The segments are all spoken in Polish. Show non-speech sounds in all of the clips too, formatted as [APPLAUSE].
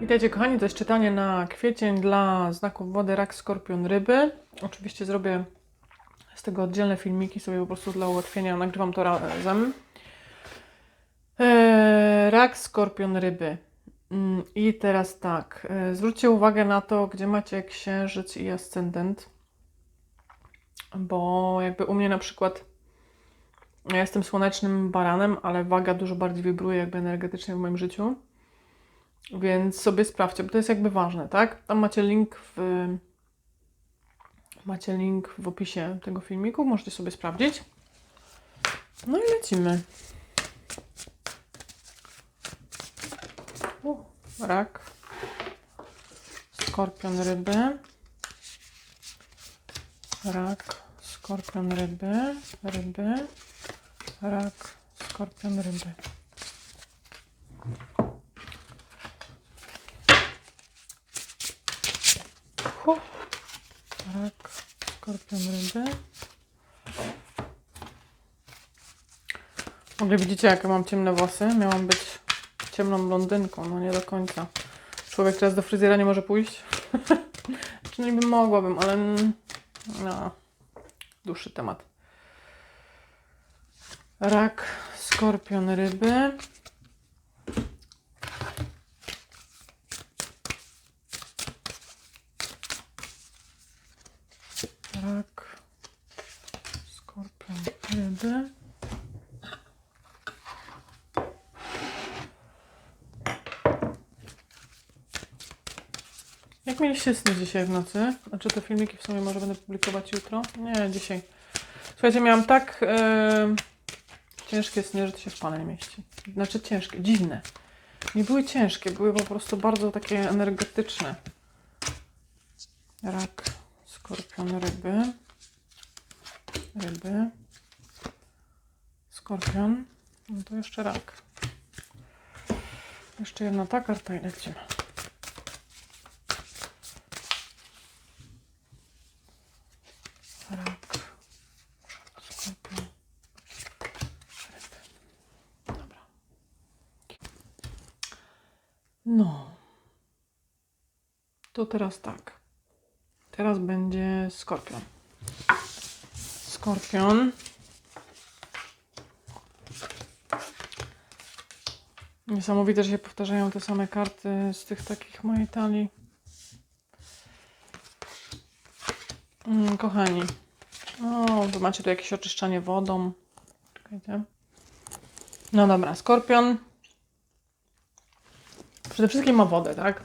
Witajcie kochani, to jest czytanie na kwiecień dla znaków wody rak, skorpion, ryby. Oczywiście zrobię z tego oddzielne filmiki sobie po prostu dla ułatwienia, nagrywam to razem. Eee, rak, skorpion, ryby. Mm, I teraz tak, e, zwróćcie uwagę na to, gdzie macie księżyc i ascendent, bo jakby u mnie na przykład ja jestem słonecznym baranem, ale waga dużo bardziej wibruje jakby energetycznie w moim życiu. Więc sobie sprawdźcie, bo to jest jakby ważne, tak? Tam macie link w macie link w opisie tego filmiku, możecie sobie sprawdzić. No i lecimy. U, rak, skorpion ryby, rak, skorpion ryby, ryby, rak, skorpion ryby. Hu. Rak, skorpion ryby. W ogóle widzicie, jakie mam ciemne włosy? Miałam być ciemną blondynką, no nie do końca. Człowiek teraz do fryzjera nie może pójść. [LAUGHS] Czy niby mogłabym, ale no, dłuższy temat. Rak, skorpion ryby. Rak, ryby. Jak mieliście sny dzisiaj w nocy? Znaczy te filmiki w sumie może będę publikować jutro? Nie, dzisiaj. Słuchajcie, miałam tak e, ciężkie sny, że to się w pale nie mieści. Znaczy ciężkie, dziwne. Nie były ciężkie, były po prostu bardzo takie energetyczne. Rak, skorpion, ryby. Ryby. Skorpion. No to jeszcze rak. Jeszcze jedna ta karta i lecimy. Rak. Skorpion. Ryby. Dobra. No. To teraz tak. Teraz będzie skorpion. Skorpion. Niesamowite, że się powtarzają te same karty z tych takich mojej talii. Mm, kochani. O, wy macie tu jakieś oczyszczanie wodą. Czekajcie. No dobra, skorpion. Przede wszystkim ma wodę, tak?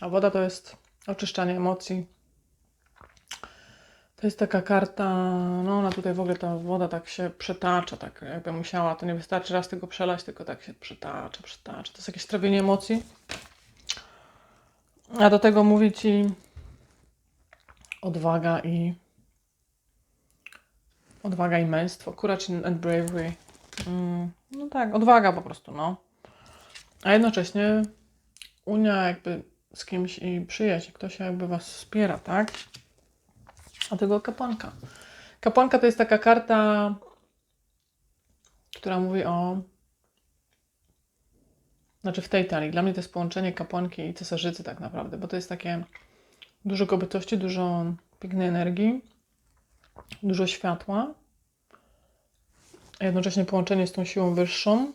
A woda to jest oczyszczanie emocji. To jest taka karta, no ona tutaj w ogóle ta woda tak się przetacza, tak jakby musiała, to nie wystarczy raz tylko przelać, tylko tak się przetacza, przetacza. To jest jakieś trawienie emocji. A do tego mówi ci odwaga i odwaga i męstwo, courage and bravery. Mm, no tak, odwaga po prostu, no. A jednocześnie Unia jakby z kimś i przyjaźń, ktoś jakby was wspiera, tak? A tego kapłanka. Kapłanka to jest taka karta, która mówi o. Znaczy w tej talii. Dla mnie to jest połączenie kapłanki i cesarzycy, tak naprawdę, bo to jest takie dużo kobiecości, dużo pięknej energii, dużo światła, a jednocześnie połączenie z tą siłą wyższą.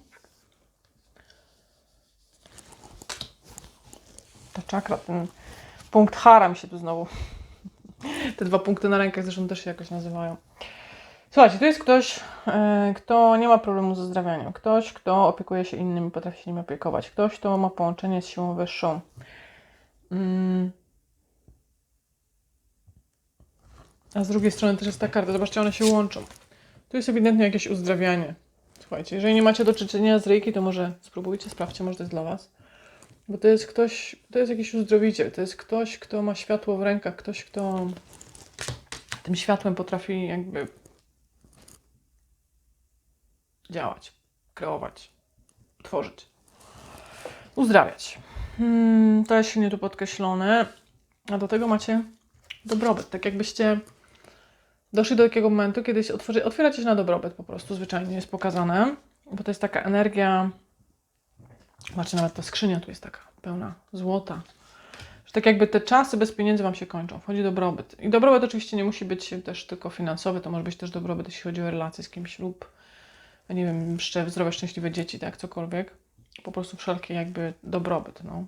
Ta czakra, ten punkt hara mi się tu znowu te dwa punkty na rękach zresztą też się jakoś nazywają. Słuchajcie, to jest ktoś, e, kto nie ma problemu ze zdrowianiem. Ktoś, kto opiekuje się innymi, potrafi się nimi opiekować. Ktoś, kto ma połączenie z siłą wyższą. Mm. A z drugiej strony też jest ta karta. Zobaczcie, one się łączą. Tu jest ewidentnie jakieś uzdrawianie. Słuchajcie, jeżeli nie macie do czynienia z reiki, to może spróbujcie, sprawdźcie, może to jest dla Was. Bo to jest ktoś, to jest jakiś uzdrowiciel, to jest ktoś, kto ma światło w rękach, ktoś, kto tym światłem potrafi jakby działać, kreować, tworzyć, uzdrawiać. Hmm, to jest silnie tu podkreślone. A do tego macie dobrobyt. Tak jakbyście doszli do takiego momentu, kiedy się otworzy, otwieracie się na dobrobyt po prostu, zwyczajnie jest pokazane, bo to jest taka energia Zobaczcie, nawet ta skrzynia tu jest taka pełna złota. Że tak jakby te czasy bez pieniędzy Wam się kończą. Wchodzi dobrobyt. I dobrobyt oczywiście nie musi być też tylko finansowy, to może być też dobrobyt, jeśli chodzi o relacje z kimś lub, nie wiem, zdrowe, szczęśliwe dzieci, tak, cokolwiek. Po prostu wszelki jakby dobrobyt, no.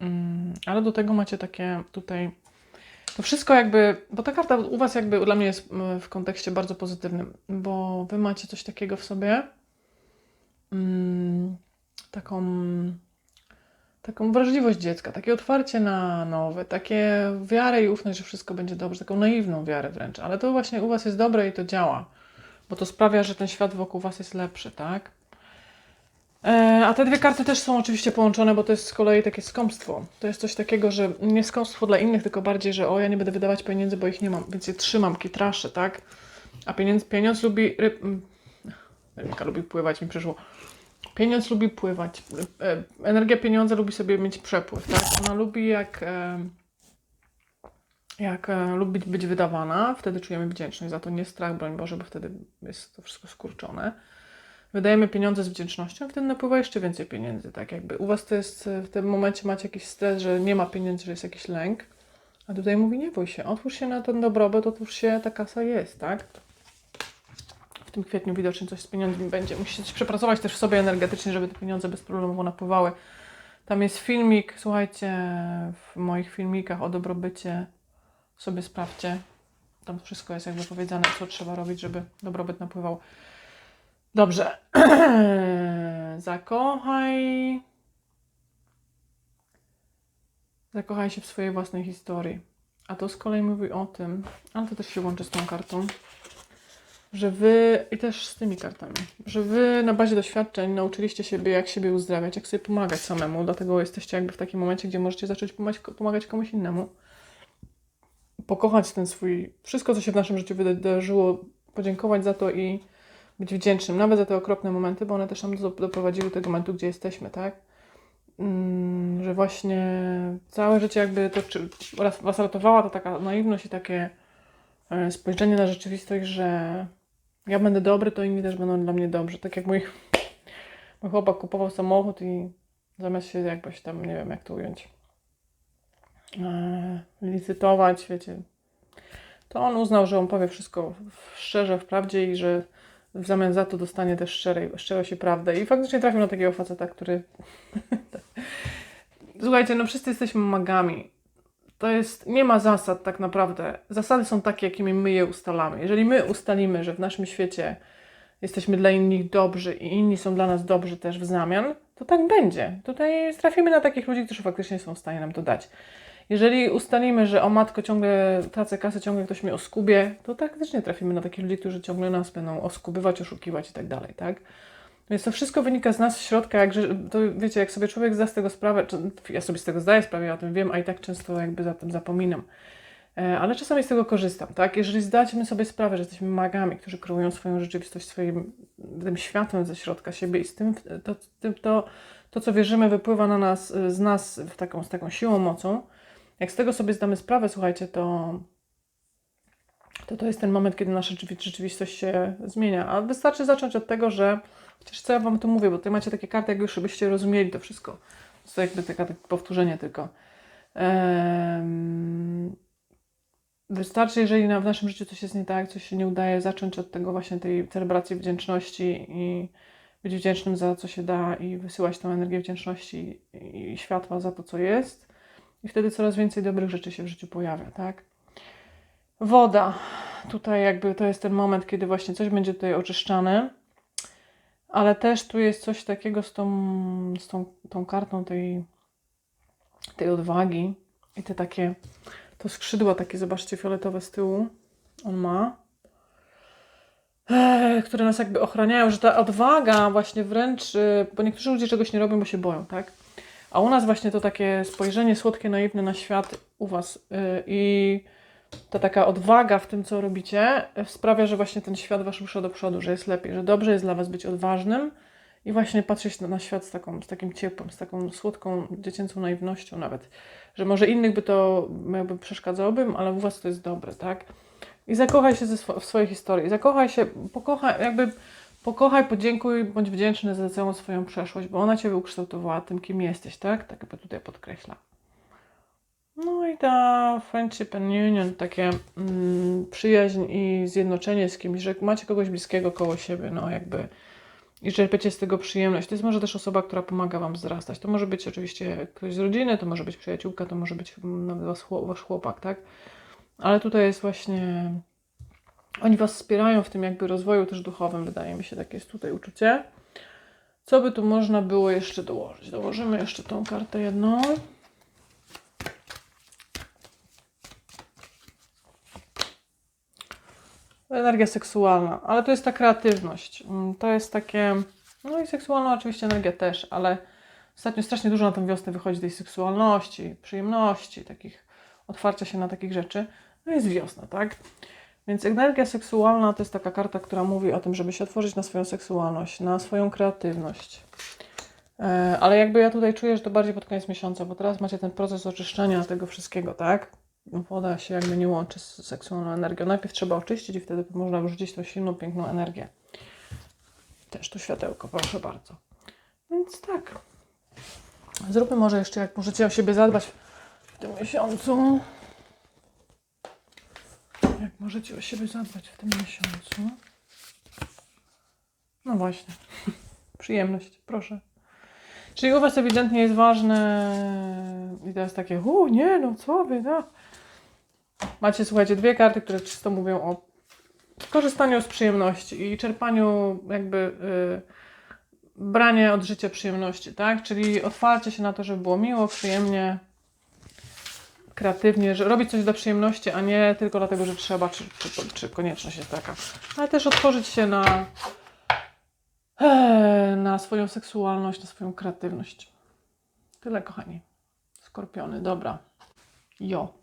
Mm, ale do tego macie takie tutaj to wszystko jakby, bo ta karta u Was jakby dla mnie jest w kontekście bardzo pozytywnym, bo Wy macie coś takiego w sobie, mm, taką, taką wrażliwość dziecka, takie otwarcie na nowe, takie wiarę i ufność, że wszystko będzie dobrze, taką naiwną wiarę wręcz, ale to właśnie u Was jest dobre i to działa, bo to sprawia, że ten świat wokół Was jest lepszy, tak? E, A te dwie karty też są oczywiście połączone, bo to jest z kolei takie skąpstwo. To jest coś takiego, że nie skąpstwo dla innych, tylko bardziej, że o, ja nie będę wydawać pieniędzy, bo ich nie mam, więc je trzymam, kitraszę, tak? A pieniądz, pieniądz lubi... Ryb... mm, Rybka lubi pływać, mi przyszło. Pieniądz lubi pływać. E, Energia pieniądza lubi sobie mieć przepływ, tak? Ona lubi jak... e, Jak e, lubi być wydawana, wtedy czujemy wdzięczność za to, nie strach, broń Boże, bo wtedy jest to wszystko skurczone wydajemy pieniądze z wdzięcznością, wtedy napływa jeszcze więcej pieniędzy. Tak jakby u Was to jest, w tym momencie macie jakiś stres, że nie ma pieniędzy, że jest jakiś lęk, a tutaj mówi nie bój się, otwórz się na ten dobrobyt, otwórz się, ta kasa jest, tak? W tym kwietniu widocznie coś z pieniędzmi będzie. Musicie przepracować też w sobie energetycznie, żeby te pieniądze bezproblemowo napływały. Tam jest filmik, słuchajcie, w moich filmikach o dobrobycie sobie sprawdźcie. Tam wszystko jest jakby powiedziane, co trzeba robić, żeby dobrobyt napływał. Dobrze. [CLEARS THROAT] Zakochaj. Zakochaj się w swojej własnej historii. A to z kolei mówi o tym, ale to też się łączy z tą kartą, że wy, i też z tymi kartami, że wy na bazie doświadczeń nauczyliście siebie, jak siebie uzdrawiać, jak sobie pomagać samemu. Dlatego jesteście jakby w takim momencie, gdzie możecie zacząć pomagać, komuś innemu. Pokochać ten swój, wszystko, co się w naszym życiu wydarzyło, podziękować za to i być wdzięcznym, nawet za te okropne momenty, bo one też nam do- doprowadziły do tego momentu, gdzie jesteśmy, tak? Mm, że właśnie całe życie jakby to czy, was ratowała to taka naiwność i takie e, spojrzenie na rzeczywistość, że ja będę dobry, to inni też będą dla mnie dobrzy. Tak jak mój, mój chłopak kupował samochód i zamiast się jakoś tam, nie wiem jak to ująć, e, licytować, wiecie, to on uznał, że on powie wszystko w- szczerze, wprawdzie i że w zamian za to dostanie też szczerej, szczerość i prawdę. I faktycznie trafił na takiego faceta, który... [LAUGHS] Słuchajcie, no wszyscy jesteśmy magami. To jest, nie ma zasad tak naprawdę. Zasady są takie, jakimi my je ustalamy. Jeżeli my ustalimy, że w naszym świecie jesteśmy dla innych dobrzy i inni są dla nas dobrzy też w zamian, to tak będzie. Tutaj trafimy na takich ludzi, którzy faktycznie są w stanie nam to dać. Jeżeli ustalimy, że o matko ciągle tracę kasę, ciągle ktoś mnie oskubie, to tak też nie trafimy na takich ludzi, którzy ciągle nas będą oskubywać, oszukiwać i tak dalej, tak? Więc to wszystko wynika z nas z środka, jak, to wiecie, jak sobie człowiek zda z tego sprawę, ja sobie z tego zdaję sprawę, ja o tym wiem, a i tak często jakby za tym zapominam. E, Ale czasami z tego korzystam, tak? Jeżeli zdaliśmy sobie sprawę, że jesteśmy magami, którzy kreują swoją rzeczywistość swoim tym światłem ze środka siebie i z tym, to, tym, to, to co wierzymy, wypływa na nas, z nas w taką, z taką siłą, mocą, jak z tego sobie zdamy sprawę, słuchajcie, to to, to jest ten moment, kiedy nasza rzeczywi- rzeczywistość się zmienia. A wystarczy zacząć od tego, że chociaż co ja Wam tu mówię, bo tutaj macie takie karty, jak już byście rozumieli to wszystko. To jakby taka, takie powtórzenie tylko. Wystarczy, jeżeli na, w naszym życiu coś jest nie tak, coś się nie udaje, zacząć od tego właśnie tej celebracji wdzięczności i być wdzięcznym za co się da i wysyłać tą energię wdzięczności i, i światła za to, co jest. I wtedy coraz więcej dobrych rzeczy się w życiu pojawia, tak? Woda. Tutaj jakby to jest ten moment, kiedy właśnie coś będzie tutaj oczyszczane, ale też tu jest coś takiego z tą, z tą, tą kartą tej, tej odwagi i te takie, to skrzydła takie, zobaczcie, fioletowe z tyłu on ma, e, które nas jakby ochraniają, że ta odwaga właśnie wręcz, e, bo niektórzy ludzie czegoś nie robią, bo się boją, tak? A u nas właśnie to takie spojrzenie słodkie, naiwne na świat u Was y, i ta taka odwaga w tym, co robicie, y, sprawia, że właśnie ten świat Wasz rusza do przodu, że jest lepiej, że dobrze jest dla Was być odważnym i właśnie patrzeć na, na świat z, taką, z takim ciepłem, z taką słodką, dziecięcą naiwnością nawet. Że może innych by to jakby przeszkadzałoby, ale u Was to jest dobre, tak? I zakochaj się swo- w swojej historii. Zakochaj się, pokochaj, jakby Pokochaj, podziękuj, bądź wdzięczny za całą swoją przeszłość, bo ona Cię ukształtowała tym, kim jesteś, tak? Tak jakby tutaj podkreśla. No i ta friendship and union, takie mm, przyjaźń i zjednoczenie z kimś, że macie kogoś bliskiego koło siebie, no jakby i czerpiecie z tego przyjemność. To jest może też osoba, która pomaga Wam wzrastać. To może być oczywiście ktoś z rodziny, to może być przyjaciółka, to może być nawet was, chłop- Wasz chłopak, tak? Ale tutaj jest właśnie... Oni Was wspierają w tym jakby rozwoju też duchowym, wydaje mi się, takie jest tutaj uczucie. Co by tu można było jeszcze dołożyć? Dołożymy jeszcze tą kartę jedną. Energia seksualna, ale to jest ta kreatywność. Mm, To jest takie. No i seksualna oczywiście energia też, ale ostatnio strasznie dużo na tą wiosnę wychodzi tej seksualności, przyjemności, takich otwarcia się na takich rzeczy. No jest wiosna, tak? Więc energia seksualna to jest taka karta, która mówi o tym, żeby się otworzyć na swoją seksualność, na swoją kreatywność. E, Ale jakby ja tutaj czuję, że to bardziej pod koniec miesiąca, bo teraz macie ten proces oczyszczania tego wszystkiego, tak? Woda się jakby nie łączy z seksualną energią. Najpierw trzeba oczyścić i wtedy można wrzucić tą silną, piękną energię. Też tu światełko, proszę bardzo. Więc tak. Zróbmy może jeszcze, jak możecie o siebie zadbać w tym miesiącu. Jak możecie o siebie zadbać w tym miesiącu. No właśnie. [LAUGHS] Przyjemność, proszę. Czyli u Was ewidentnie jest ważne i to jest takie, u nie, no co wy, no. Macie, słuchajcie, dwie karty, które czysto mówią o korzystaniu z przyjemności i czerpaniu jakby y, branie od życia przyjemności, tak? Czyli otwarcie się na to, żeby było miło, przyjemnie, kreatywnie, że robić coś dla przyjemności, a nie tylko dlatego, że trzeba, czy, czy, czy konieczność jest taka. Ale też otworzyć się na, e, na swoją seksualność, na swoją kreatywność. Tyle, kochani. Skorpiony, dobra. Jo.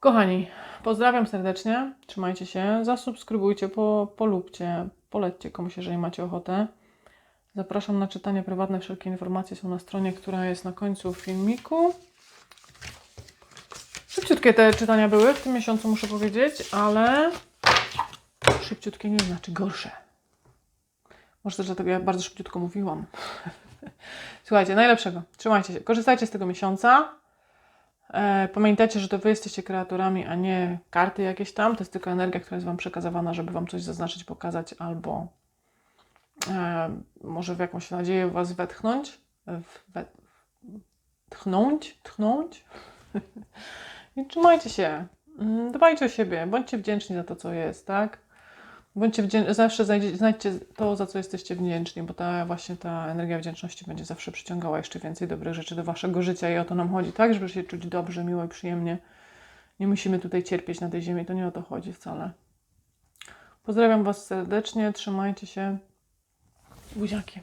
Kochani, pozdrawiam serdecznie. Trzymajcie się. Zasubskrybujcie, po, polubcie, polećcie komuś, jeżeli macie ochotę. Zapraszam na czytanie prywatne. Wszelkie informacje są na stronie, która jest na końcu filmiku. Szybciutkie te czytania były w tym miesiącu, muszę powiedzieć, ale szybciutkie nie znaczy gorsze. Może też dlatego ja bardzo szybciutko mówiłam. [LAUGHS] Słuchajcie, najlepszego. Trzymajcie się. Korzystajcie z tego miesiąca. E, pamiętajcie, że to Wy jesteście kreatorami, a nie karty jakieś tam. To jest tylko energia, która jest Wam przekazywana, żeby Wam coś zaznaczyć, pokazać albo e, może w jakąś nadzieję Was wetchnąć. We, tchnąć? Tchnąć? [LAUGHS] I trzymajcie się. Mm, Dbajcie o siebie. Bądźcie wdzięczni za to, co jest, tak? Bądźcie wdzię- zawsze znajdzie- znajdźcie to, za co jesteście wdzięczni, bo ta właśnie ta energia wdzięczności będzie zawsze przyciągała jeszcze więcej dobrych rzeczy do waszego życia i o to nam chodzi, tak? Żeby się czuć dobrze, miło i przyjemnie. Nie musimy tutaj cierpieć na tej ziemi, to nie o to chodzi wcale. Pozdrawiam was serdecznie, trzymajcie się. Buziakiem.